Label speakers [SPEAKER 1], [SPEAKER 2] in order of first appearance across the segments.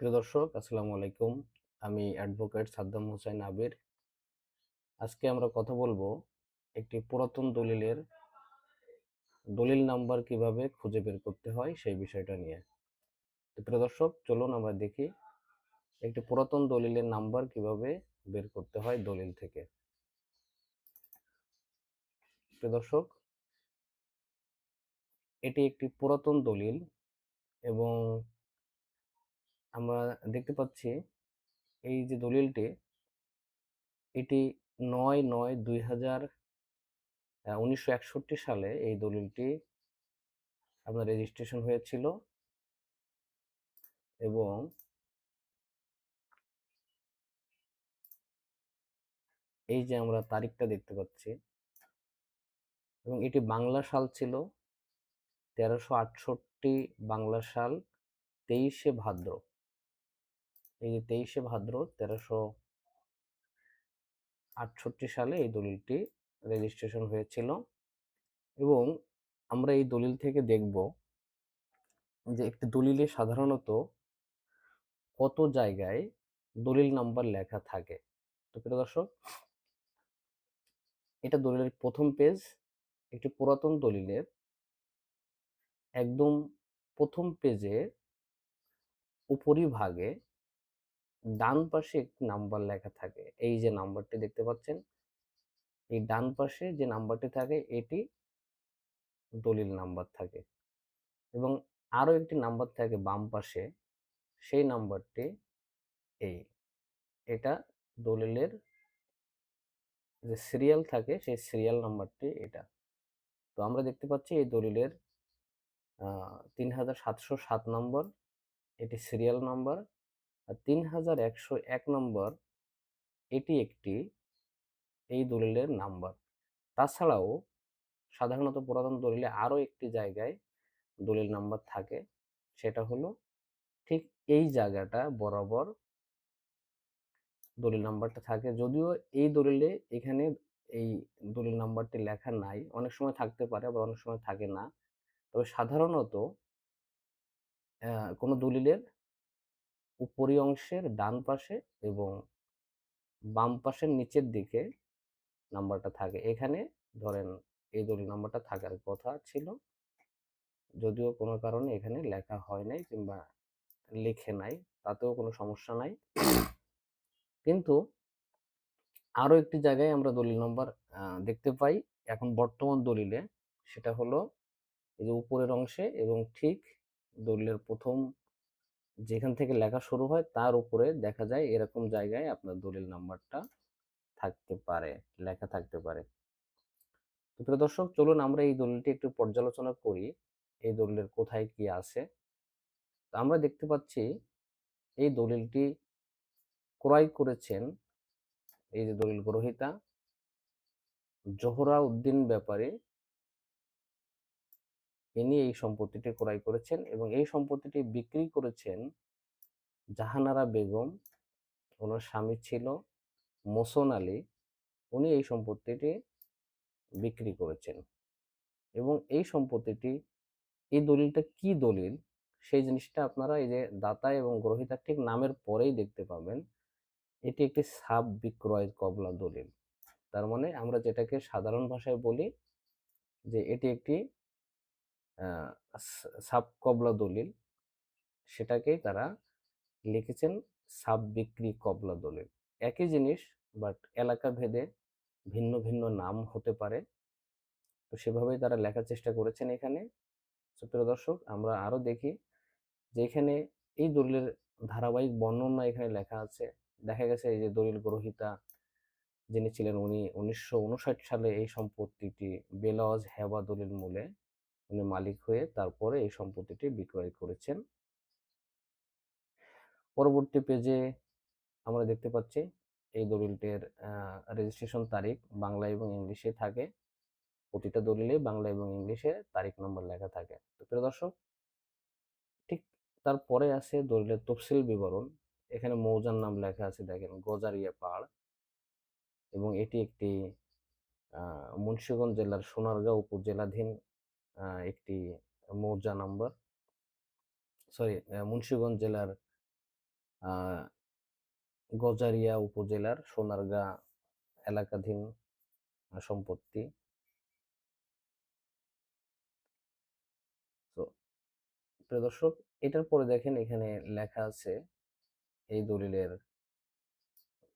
[SPEAKER 1] প্রিয় দর্শক, আসসালামু আলাইকুম। আমি অ্যাডভোকেট সাদ্দাম হোসেন আবির। আজকে আমরা কথা বলব একটি পুরাতন দলিলের দলিল নাম্বার কীভাবে খুঁজে বের করতে হয় সেই বিষয়টা নিয়ে। তো প্রিয় দর্শক, চলুন আমরা দেখি একটি পুরাতন দলিলের নাম্বার কীভাবে বের করতে হয় দলিল থেকে। প্রিয় দর্শক, এটি একটি পুরাতন দলিল এবং আমরা দেখতে পাচ্ছি এই যে দলিলটি, এটি নয় নয় দুই হাজার উনিশশো একষট্টি সালে এই দলিলটি আপনার রেজিস্ট্রেশন হয়েছিল এবং এই যে আমরা তারিখটা দেখতে পাচ্ছি এবং এটি বাংলা সাল ছিল তেরোশো আটষট্টি বাংলা সাল তেইশে ভাদ্র। এই যে তেইশে ভাদ্র, তেরোশো আটষট্টি সালে এই দলিলটি রেজিস্ট্রেশন হয়েছিল। এবং আমরা এই দলিল থেকে দেখব যে একটি দলিলে সাধারণত কত জায়গায় দলিল নাম্বার লেখা থাকে। তো প্রিয় দর্শক, এটা দলিলের প্রথম পেজ একটি পুরাতন দলিলের একদম প্রথম পেজে উপরিভাগে ডান পাশে একটি নাম্বার লেখা থাকে। এই যে নাম্বারটি দেখতে পাচ্ছেন, এই ডান পাশে যে নাম্বারটি থাকে, এটি দলিল নাম্বার থাকে। এবং আরও একটি নাম্বার থাকে বাম পাশে, সেই নাম্বারটি এই। এটা দলিলের যে সিরিয়াল থাকে, সেই সিরিয়াল নাম্বারটি এটা। তো আমরা দেখতে পাচ্ছি এই দলিলের তিন হাজার সাতশো সাত নম্বর, এটি সিরিয়াল নাম্বার। তিন হাজার একশো এক নম্বর এটি একটি এই দলিলের নাম্বার। তাছাড়াও সাধারণত পুরাতন দলিলে আরও একটি জায়গায় দলিল নাম্বার থাকে, সেটা হলো ঠিক এই জায়গাটা বরাবর দলিল নাম্বারটা থাকে। যদিও এই দলিলে এখানে এই দলিল নাম্বারটি লেখা নাই, অনেক সময় থাকতে পারে আবার অনেক সময় থাকে না। তবে সাধারণত কোনো দলিলের উপরি অংশের ডান পাশে এবং বাম পাশের নিচের দিকে নাম্বারটা থাকে। এখানে ধরেন এই দলিল নাম্বারটা থাকার কথা ছিল। যদিও কোনো কারণে এখানে লেখা হয় নাই কিংবা লিখে নাই, তাতেও কোনো সমস্যা নাই। কিন্তু আরও একটি জায়গায় আমরা দলিল নম্বর দেখতে পাই। এখন বর্তমান দলিলে সেটা হলো এই যে উপরের অংশে এবং ঠিক দলিলের প্রথম যেখান থেকে লেখা শুরু হয়, তার উপরে দেখা যায় এরকম জায়গায় আপনার দলিল নাম্বারটা থাকতে পারে, লেখা থাকতে পারে। তো প্রিয় দর্শক, চলুন আমরা এই দলিলটি একটু পর্যালোচনা করি, এই দলিলের কোথায় কি আছে। তো আমরা দেখতে পাচ্ছি এই দলিলটি ক্রয় করেছেন এই যে দলিল গ্রহিতা জোহরা উদ্দিন ব্যাপারে। ইনি এই সম্পত্তিটি ক্রয় করেছেন এবং এই সম্পত্তিটি বিক্রি করেছেন জাহানারা বেগম, ওনার স্বামী ছিল মোসন আলী, উনি এই সম্পত্তিটি বিক্রি করেছেন। এবং এই সম্পত্তিটি এই দলিলটা কি দলিল? সেই জিনিসটা আপনারা এই যে দাতা এবং গ্রহিতার ঠিক নামের পরেই দেখতে পাবেন। এটি একটি সাব বিক্রয় কবলা দলিল। তার মানে আমরা যেটাকে সাধারণ ভাষায় বলি যে এটি একটি সাব কবলা দলিল। সেটাকেই তারা লিখেছেন সাব বিক্রি কবলা দলিল। একই জিনিস, বাট এলাকা ভেদে ভিন্ন ভিন্ন নাম হতে পারে। তো সেভাবেই তারা লেখার চেষ্টা করেছেন এখানে। সুপ্রিয় দর্শক, আমরা আরও দেখি যে এখানে এই দলিলের ধারাবাহিক বর্ণনা এখানে লেখা আছে। দেখা গেছে এই যে দলিল গ্রহিতা যিনি ছিলেন, উনি উনিশশো উনষাট সালে এই সম্পত্তিটি বেলজ হেবা দলিল মূলে উনি মালিক হয়ে তারপরে এই সম্পত্তিটি বিক্রয় করেছেন। পরবর্তী পেজে আমরা দেখতে পাচ্ছি, এই দলিলটির রেজিস্ট্রেশন তারিখ বাংলা এবং ইংলিশে থাকে। প্রতিটা দলিলে বাংলা এবং ইংলিশে তারিখ নম্বর লেখা থাকে। তো প্রিয় দর্শক, ঠিক তারপরে আছে দলিলের তফসিল বিবরণ। এখানে মৌজার নাম লেখা আছে, দেখেন, গজারিয়া পাড় এবং এটি একটি মুন্সিগঞ্জ জেলার সোনারগাঁও উপজেলাধীন একটি মৌজা নাম্বার। সরি মুন্সিগঞ্জ জেলার গজারিয়া উপজেলার সোনারগাঁ এলাকাধীন সম্পত্তি। প্রিয় দর্শক, এটার পরে দেখেন এখানে লেখা আছে, এই দলিলের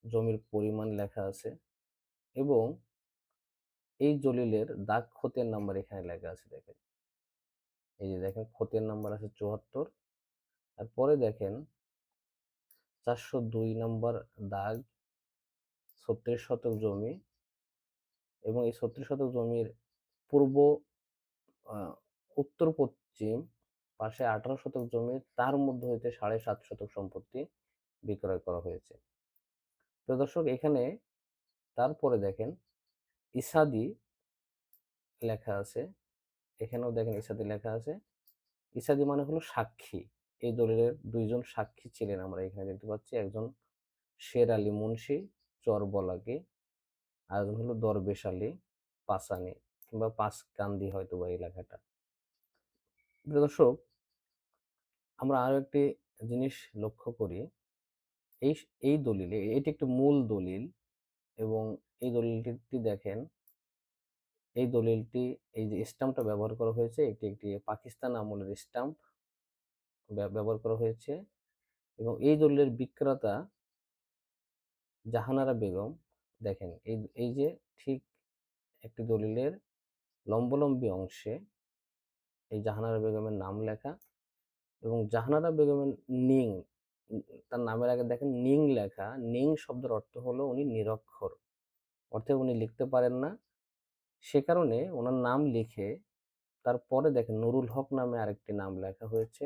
[SPEAKER 1] জমির পরিমাণ লেখা আছে এবং এই জলিলের দাগ খতের নাম্বার এখানে লেখা আছে দেখেন। এই যে দেখেন খতের নাম্বার আছে চুয়াত্তর। আর পরে দেখেন, চারশো দুই নাম্বার দাগ ছত্রিশ শতক জমি এবং এই ছত্রিশ শতক জমির পূর্ব উত্তর পশ্চিম পাশে আঠারো শতক জমি, তার মধ্যে হইতে সাড়ে সাত শতক সম্পত্তি বিক্রয় করা হয়েছে। তো দর্শক, এখানে তারপরে দেখেন ইসাদি লেখা আছে। এখানেও দেখেন ইসাদি লেখা আছে। ইসাদি মানে হলো সাক্ষী। এই দলিলের দুইজন সাক্ষী ছিলেন আমরা এখানে দেখতে পাচ্ছি। একজন শের আলী মুন্সি চরবলাকি আর একজন হলো দরবেশ আলী পাসানি কিংবা পাঁচকান্দি হয়তো বা এই লেখাটা। দর্শক, আমরা আরও একটি জিনিস লক্ষ্য করি। এই এই দলিলে, এটি একটি মূল দলিল। এবং এই দলিলটি দেখেন। এই দলিলটি, এই যে স্টাম্পটা ব্যবহার করা হয়েছে, এটি একটি পাকিস্তান আমলের স্টাম্প ব্যবহার করা হয়েছে এবং এই দলিলের বিক্রেতা জাহানারা বেগম, দেখেন, এই এই যে ঠিক একটি দলিলের লম্বলম্বী অংশে এই জাহানারা বেগমের নাম লেখা এবং জাহানারা বেগমের নিং তার নামের আগে দেখেন নিং লেখা। নিং শব্দের অর্থ হলো উনি নিরক্ষর। অর্থে উনি লিখতে পারেন না। সে কারণে ওনার নাম লিখে তারপরে দেখেন নুরুল হক নামে আরেকটি নাম লেখা হয়েছে।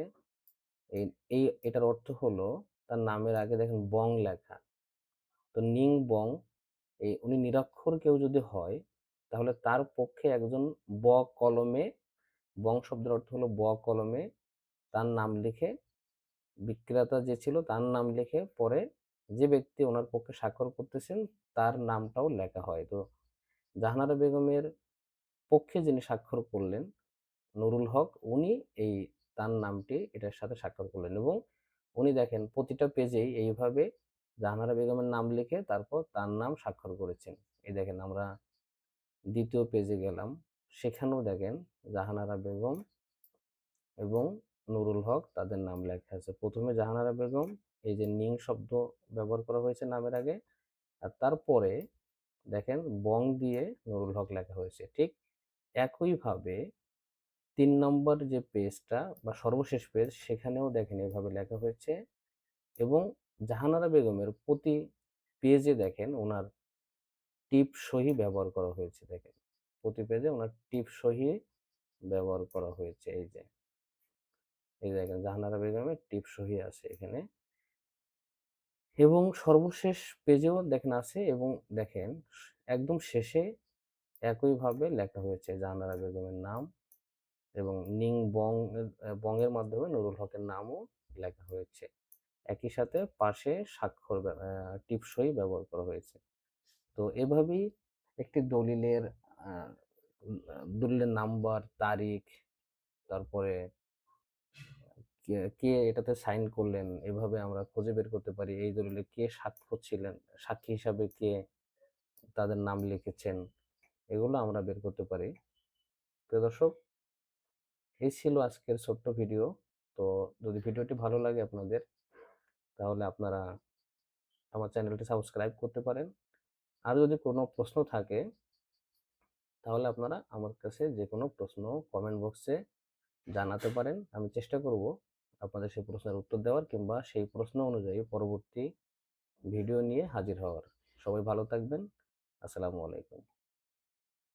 [SPEAKER 1] এই এই, এটার অর্থ হলো তার নামের আগে দেখেন বং লেখা। তো নিং বং, এই উনি নিরক্ষর কেউ যদি হয়, তাহলে তার পক্ষে একজন ব কলমে, বং শব্দের অর্থ হলো ব কলমে তার নাম লিখে বিক্রেতা যে ছিল তার নাম লিখে পরে যে ব্যক্তি ওনার পক্ষে স্বাক্ষর করতেছেন, তার নামটাও লেখা হয়। তো জাহানারা বেগমের পক্ষে যিনি স্বাক্ষর করলেন, নুরুল হক, উনি এই তার নামটি এটার সাথে স্বাক্ষর করলেন এবং উনি দেখেন প্রতিটা পেজেই এইভাবে জাহানারা বেগমের নাম লিখে তারপর তার নাম স্বাক্ষর করেছেন। এই দেখেন আমরা দ্বিতীয় পেজে গেলাম। সেখানেও দেখেন জাহানারা বেগম এবং নুরুল হক, তাদের নাম লেখা আছে। প্রথমে জাহানারা বেগম, এই যে নিং শব্দ ব্যবহার করা হয়েছে নামের আগে। আর তারপরে দেখেন বং দিয়ে নুরুল হক লেখা হয়েছে। ঠিক একইভাবে তিন নম্বর যে পেজটা বা সর্বশেষ পেজ, সেখানেও দেখেন এভাবে লেখা হয়েছে। এবং জাহানারা বেগমের প্রতি পেজে দেখেন ওনার টিপ সহি ব্যবহার করা হয়েছে। দেখেন প্রতি পেজে ওনার টিপ সহি ব্যবহার করা হয়েছে, এই যে। এই দেখেন জাহানারা বেগমের টিপ সহি আছে এখানে। এবং সর্বশেষ পেজেও দেখেন আছে এবং দেখেন একদম শেষে একইভাবে লেখা হয়েছে জাহানারা বেগমের নাম এবং নিং বং বংয়ের মাধ্যমে নুরুল হকের নামও লেখা হয়েছে। একই সাথে পাশে স্বাক্ষর টিপসই ব্যবহার করা হয়েছে। তো এভাবেই একটি দলিলের দলিলের নাম্বার, তারিখ, তারপরে কে এটাতে সাইন করলেন? এভাবে আমরা খুঁজে বের করতে পারি। এই দলিলে কে সাক্ষ্য ছিলেন? সাক্ষী হিসাবে কে তাদের নাম লিখেছেন? এগুলো আমরা বের করতে পারি। প্রিয় দর্শক, এই ছিল আজকের ছোট্ট ভিডিও। তো যদি ভিডিওটি ভালো লাগে আপনাদের, তাহলে আপনারা আমার চ্যানেলটি সাবস্ক্রাইব করতে পারেন। আর যদি কোনো প্রশ্ন থাকে, তাহলে আপনারা আমার কাছে যে কোনো প্রশ্ন কমেন্ট বক্সে জানাতে পারেন। আমি চেষ্টা করব আপনাদের সেই প্রশ্নের উত্তর দেওয়ার কিংবা সেই প্রশ্ন অনুযায়ী পরবর্তী ভিডিও নিয়ে হাজির হওয়ার। সবাই ভালো থাকবেন। আসসালামু আলাইকুম।